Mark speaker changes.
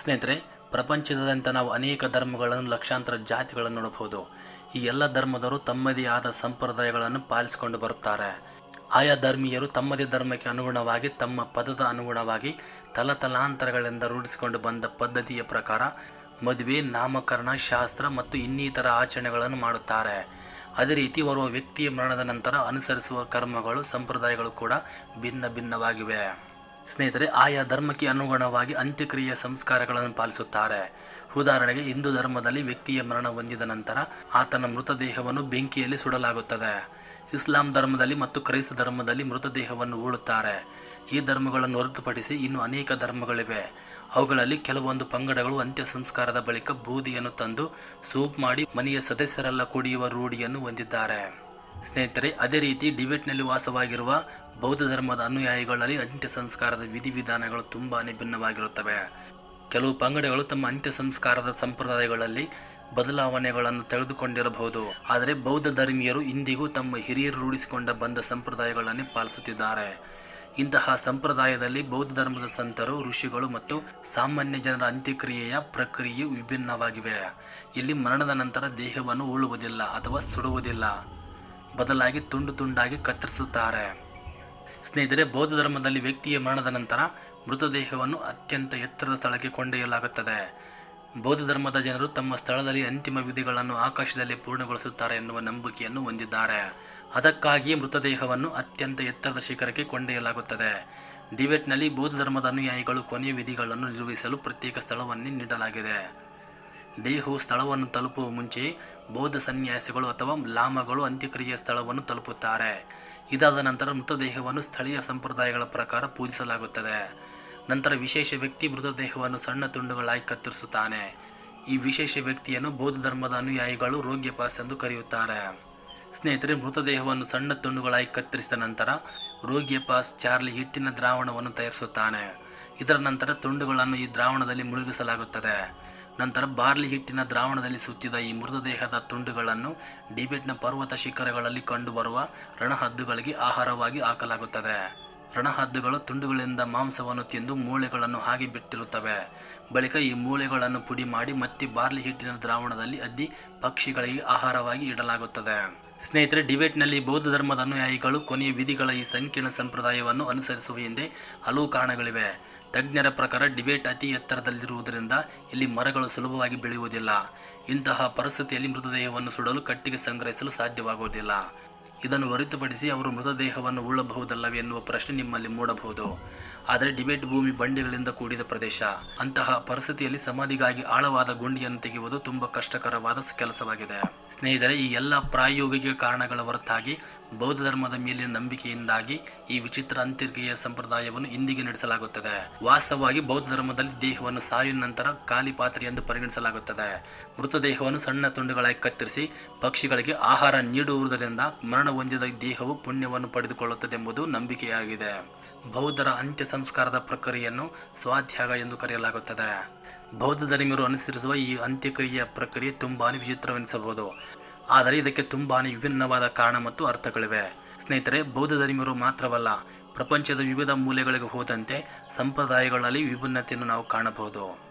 Speaker 1: ಸ್ನೇಹಿತರೆ, ಪ್ರಪಂಚದಾದ್ಯಂತ ನಾವು ಅನೇಕ ಧರ್ಮಗಳನ್ನು, ಲಕ್ಷಾಂತರ ಜಾತಿಗಳನ್ನು ನೋಡಬಹುದು. ಈ ಎಲ್ಲ ಧರ್ಮದವರು ತಮ್ಮದೇ ಆದ ಸಂಪ್ರದಾಯಗಳನ್ನು ಪಾಲಿಸಿಕೊಂಡು ಬರುತ್ತಾರೆ. ಆಯಾ ಧರ್ಮೀಯರು ತಮ್ಮದೇ ಧರ್ಮಕ್ಕೆ ಅನುಗುಣವಾಗಿ, ತಮ್ಮ ಪದದ ಅನುಗುಣವಾಗಿ ತಲತಲಾಂತರಗಳಿಂದ ರೂಢಿಸಿಕೊಂಡು ಬಂದ ಪದ್ಧತಿಯ ಪ್ರಕಾರ ಮದುವೆ, ನಾಮಕರಣ, ಶಾಸ್ತ್ರ ಮತ್ತು ಇನ್ನಿತರ ಆಚರಣೆಗಳನ್ನು ಮಾಡುತ್ತಾರೆ. ಅದೇ ರೀತಿ ಓರ್ವ ವ್ಯಕ್ತಿಯ ಮರಣದ ನಂತರ ಅನುಸರಿಸುವ ಕರ್ಮಗಳು, ಸಂಪ್ರದಾಯಗಳು ಕೂಡ ಭಿನ್ನ ಭಿನ್ನವಾಗಿವೆ. ಸ್ನೇಹಿತರೆ, ಆಯಾ ಧರ್ಮಕ್ಕೆ ಅನುಗುಣವಾಗಿ ಅಂತ್ಯಕ್ರಿಯೆ ಸಂಸ್ಕಾರಗಳನ್ನು ಪಾಲಿಸುತ್ತಾರೆ. ಉದಾಹರಣೆಗೆ, ಹಿಂದೂ ಧರ್ಮದಲ್ಲಿ ವ್ಯಕ್ತಿಯ ಮರಣ ಹೊಂದಿದ ನಂತರ ಆತನ ಮೃತದೇಹವನ್ನು ಬೆಂಕಿಯಲ್ಲಿ ಸುಡಲಾಗುತ್ತದೆ. ಇಸ್ಲಾಂ ಧರ್ಮದಲ್ಲಿ ಮತ್ತು ಕ್ರೈಸ್ತ ಧರ್ಮದಲ್ಲಿ ಮೃತದೇಹವನ್ನು ಹೂಳುತ್ತಾರೆ. ಈ ಧರ್ಮಗಳನ್ನು ಹೊರತುಪಡಿಸಿ ಇನ್ನು ಅನೇಕ ಧರ್ಮಗಳಿವೆ. ಅವುಗಳಲ್ಲಿ ಕೆಲವೊಂದು ಪಂಗಡಗಳು ಅಂತ್ಯ ಸಂಸ್ಕಾರದ ಬಳಿಕ ಬೂದಿಯನ್ನು ತಂದು, ಸೂಪ್ ಮಾಡಿ ಮನೆಯ ಸದಸ್ಯರೆಲ್ಲ ಕುಡಿಯುವ ರೂಢಿಯನ್ನು ಹೊಂದಿದ್ದಾರೆ. ಸ್ನೇಹಿತರೆ, ಅದೇ ರೀತಿ ಡಿಬೇಟ್ನಲ್ಲಿ ವಾಸವಾಗಿರುವ ಬೌದ್ಧ ಧರ್ಮದ ಅನುಯಾಯಿಗಳಲ್ಲಿ ಅಂತ್ಯ ಸಂಸ್ಕಾರದ ವಿಧಿವಿಧಾನಗಳು ತುಂಬಾ ಭಿನ್ನವಾಗಿರುತ್ತವೆ. ಕೆಲವು ಪಂಗಡಗಳು ತಮ್ಮ ಅಂತ್ಯ ಸಂಸ್ಕಾರದ ಸಂಪ್ರದಾಯಗಳಲ್ಲಿ ಬದಲಾವಣೆಗಳನ್ನು ತೆಗೆದುಕೊಂಡಿರಬಹುದು. ಆದರೆ ಬೌದ್ಧ ಧರ್ಮೀಯರು ಇಂದಿಗೂ ತಮ್ಮ ಹಿರಿಯರು ರೂಢಿಸಿಕೊಂಡ ಬಂದ ಸಂಪ್ರದಾಯಗಳನ್ನು ಪಾಲಿಸುತ್ತಿದ್ದಾರೆ. ಇಂತಹ ಸಂಪ್ರದಾಯದಲ್ಲಿ ಬೌದ್ಧ ಧರ್ಮದ ಸಂತರು, ಋಷಿಗಳು ಮತ್ತು ಸಾಮಾನ್ಯ ಜನರ ಅಂತ್ಯಕ್ರಿಯೆಯ ಪ್ರಕ್ರಿಯೆಯು ವಿಭಿನ್ನವಾಗಿವೆ. ಇಲ್ಲಿ ಮರಣದ ನಂತರ ದೇಹವನ್ನು ಉಳುವುದಿಲ್ಲ ಅಥವಾ ಸುಡುವುದಿಲ್ಲ. ಬದಲಾಗಿ ತುಂಡು ತುಂಡಾಗಿ ಕತ್ತರಿಸುತ್ತಾರೆ. ಸ್ನೇಹಿತರೆ, ಬೌದ್ಧ ಧರ್ಮದಲ್ಲಿ ವ್ಯಕ್ತಿಯ ಮರಣದ ನಂತರ ಮೃತದೇಹವನ್ನು ಅತ್ಯಂತ ಎತ್ತರದ ಸ್ಥಳಕ್ಕೆ ಕೊಂಡೊಯ್ಯಲಾಗುತ್ತದೆ. ಬೌದ್ಧ ಧರ್ಮದ ಜನರು ತಮ್ಮ ಸ್ಥಳದಲ್ಲಿ ಅಂತಿಮ ವಿಧಿಗಳನ್ನು ಆಕಾಶದಲ್ಲಿ ಪೂರ್ಣಗೊಳಿಸುತ್ತಾರೆ ಎನ್ನುವ ನಂಬಿಕೆಯನ್ನು ಹೊಂದಿದ್ದಾರೆ. ಅದಕ್ಕಾಗಿಯೇ ಮೃತದೇಹವನ್ನು ಅತ್ಯಂತ ಎತ್ತರದ ಶಿಖರಕ್ಕೆ ಕೊಂಡೊಯ್ಯಲಾಗುತ್ತದೆ. ಡಿಬೇಟ್ನಲ್ಲಿ ಬೌದ್ಧ ಧರ್ಮದ ಅನುಯಾಯಿಗಳು ಕೊನೆಯ ವಿಧಿಗಳನ್ನು ನಿರ್ವಹಿಸಲು ಪ್ರತ್ಯೇಕ ಸ್ಥಳವನ್ನೇ ನೀಡಲಾಗಿದೆ. ದೇಹವು ಸ್ಥಳವನ್ನು ತಲುಪುವ ಮುಂಚೆ ಬೌದ್ಧ ಸನ್ಯಾಸಿಗಳು ಅಥವಾ ಲಾಮಗಳು ಅಂತ್ಯಕ್ರಿಯೆಯ ಸ್ಥಳವನ್ನು ತಲುಪುತ್ತಾರೆ. ಇದಾದ ನಂತರ ಮೃತದೇಹವನ್ನು ಸ್ಥಳೀಯ ಸಂಪ್ರದಾಯಗಳ ಪ್ರಕಾರ ಪೂಜಿಸಲಾಗುತ್ತದೆ. ನಂತರ ವಿಶೇಷ ವ್ಯಕ್ತಿ ಮೃತದೇಹವನ್ನು ಸಣ್ಣ ತುಂಡುಗಳಾಗಿ ಕತ್ತರಿಸುತ್ತಾನೆ. ಈ ವಿಶೇಷ ವ್ಯಕ್ತಿಯನ್ನು ಬೌದ್ಧ ಧರ್ಮದ ಅನುಯಾಯಿಗಳು ರೋಗ್ಯಪಾಸ್ ಎಂದು ಕರೆಯುತ್ತಾರೆ. ಸ್ನೇಹಿತರೆ, ಮೃತದೇಹವನ್ನು ಸಣ್ಣ ತುಂಡುಗಳಾಗಿ ಕತ್ತರಿಸಿದ ನಂತರ ರೋಗ್ಯಪಾಸ್ ಚಾರ್ಲಿ ಹಿಟ್ಟಿನ ದ್ರಾವಣವನ್ನು ತಯಾರಿಸುತ್ತಾನೆ. ಇದರ ನಂತರ ತುಂಡುಗಳನ್ನು ಈ ದ್ರಾವಣದಲ್ಲಿ ಮುಳುಗಿಸಲಾಗುತ್ತದೆ. ನಂತರ ಬಾರ್ಲಿ ಹಿಟ್ಟಿನ ದ್ರಾವಣದಲ್ಲಿ ಸುತ್ತಿದ ಈ ಮೃತದೇಹದ ತುಂಡುಗಳನ್ನು ಡಿಬೆಟ್ನ ಪರ್ವತ ಶಿಖರಗಳಲ್ಲಿ ಕಂಡುಬರುವ ರಣಹದ್ದುಗಳಿಗೆ ಆಹಾರವಾಗಿ ಹಾಕಲಾಗುತ್ತದೆ. ರಣಹದ್ದುಗಳು ತುಂಡುಗಳಿಂದ ಮಾಂಸವನ್ನು ತಿಂದು ಮೂಳೆಗಳನ್ನು ಹಾಗೆ ಬಿಟ್ಟಿರುತ್ತವೆ. ಬಳಿಕ ಈ ಮೂಳೆಗಳನ್ನು ಪುಡಿ ಮಾಡಿ ಮತ್ತೆ ಬಾರ್ಲಿ ಹಿಟ್ಟಿನ ದ್ರಾವಣದಲ್ಲಿ ಅದ್ದಿ ಪಕ್ಷಿಗಳಿಗೆ ಆಹಾರವಾಗಿ ಇಡಲಾಗುತ್ತದೆ. ಸ್ನೇಹಿತರೆ, ಡಿಬೇಟ್ನಲ್ಲಿ ಬೌದ್ಧ ಧರ್ಮದ ಅನುಯಾಯಿಗಳು ಕೊನೆಯ ವಿಧಿಗಳ ಈ ಸಂಕೀರ್ಣ ಸಂಪ್ರದಾಯವನ್ನು ಅನುಸರಿಸುವ ಹಿಂದೆ ಹಲವು ಕಾರಣಗಳಿವೆ. ತಜ್ಞರ ಪ್ರಕಾರ ಡಿಬೇಟ್ ಅತಿ ಎತ್ತರದಲ್ಲಿರುವುದರಿಂದ ಇಲ್ಲಿ ಮರಗಳು ಸುಲಭವಾಗಿ ಬೆಳೆಯುವುದಿಲ್ಲ. ಇಂತಹ ಪರಿಸ್ಥಿತಿಯಲ್ಲಿ ಮೃತದೇಹವನ್ನು ಸುಡಲು ಕಟ್ಟಿಗೆ ಸಂಗ್ರಹಿಸಲು ಸಾಧ್ಯವಾಗುವುದಿಲ್ಲ. ಇದನ್ನು ಹೊರತುಪಡಿಸಿ ಅವರು ಮೃತದೇಹವನ್ನು ಉಳ್ಳಬಹುದಲ್ಲವೇ ಎನ್ನುವ ಪ್ರಶ್ನೆ ನಿಮ್ಮಲ್ಲಿ ಮೂಡಬಹುದು. ಆದರೆ ಡಿಬೇಟ್ ಭೂಮಿ ಬಂಡೆಗಳಿಂದ ಕೂಡಿದ ಪ್ರದೇಶ. ಅಂತಹ ಪರಿಸ್ಥಿತಿಯಲ್ಲಿ ಸಮಾಧಿಗಾಗಿ ಆಳವಾದ ಗುಂಡಿಯನ್ನು ತೆಗೆಯುವುದು ತುಂಬ ಕಷ್ಟಕರವಾದ ಕೆಲಸವಾಗಿದೆ. ಸ್ನೇಹಿತರೆ, ಈ ಎಲ್ಲ ಪ್ರಾಯೋಗಿಕ ಕಾರಣಗಳ ಹೊರತಾಗಿ ಬೌದ್ಧ ಧರ್ಮದ ಮೇಲಿನ ನಂಬಿಕೆಯಿಂದಾಗಿ ಈ ವಿಚಿತ್ರ ಅಂತ್ಯಕ್ರಿಯೆಯ ಸಂಪ್ರದಾಯವನ್ನು ಇಂದಿಗೆ ನಡೆಸಲಾಗುತ್ತದೆ. ವಾಸ್ತವವಾಗಿ ಬೌದ್ಧ ಧರ್ಮದಲ್ಲಿ ದೇಹವನ್ನು ಸಾವಿನ ನಂತರ ಖಾಲಿ ಪಾತ್ರೆ ಎಂದು ಪರಿಗಣಿಸಲಾಗುತ್ತದೆ. ಮೃತದೇಹವನ್ನು ಸಣ್ಣ ತುಂಡುಗಳಾಗಿ ಕತ್ತರಿಸಿ ಪಕ್ಷಿಗಳಿಗೆ ಆಹಾರ ನೀಡುವುದರಿಂದ ಮರಣ ಹೊಂದಿದ ದೇಹವು ಪುಣ್ಯವನ್ನು ಪಡೆದುಕೊಳ್ಳುತ್ತದೆ ಎಂಬುದು ನಂಬಿಕೆಯಾಗಿದೆ. ಬೌದ್ಧರ ಅಂತ್ಯ ಸಂಸ್ಕಾರದ ಪ್ರಕ್ರಿಯೆಯನ್ನು ಸ್ವಾಧ್ಯಾಗ ಎಂದು ಕರೆಯಲಾಗುತ್ತದೆ. ಬೌದ್ಧ ಧರ್ಮರು ಅನುಸರಿಸುವ ಈ ಅಂತ್ಯಕ್ರಿಯೆಯ ಪ್ರಕ್ರಿಯೆ ತುಂಬಾ ವಿಚಿತ್ರವೆನಿಸಬಹುದು. ಆದರೆ ಇದಕ್ಕೆ ತುಂಬಾ ವಿಭಿನ್ನವಾದ ಕಾರಣ ಮತ್ತು ಅರ್ಥಗಳಿವೆ. ಸ್ನೇಹಿತರೆ, ಬೌದ್ಧ ಧರ್ಮರು ಮಾತ್ರವಲ್ಲ, ಪ್ರಪಂಚದ ವಿವಿಧ ಮೂಲೆಗಳಿಗೆ ಹೋದಂತೆ ಸಂಪ್ರದಾಯಗಳಲ್ಲಿ ವಿಭಿನ್ನತೆಯನ್ನು ನಾವು ಕಾಣಬಹುದು.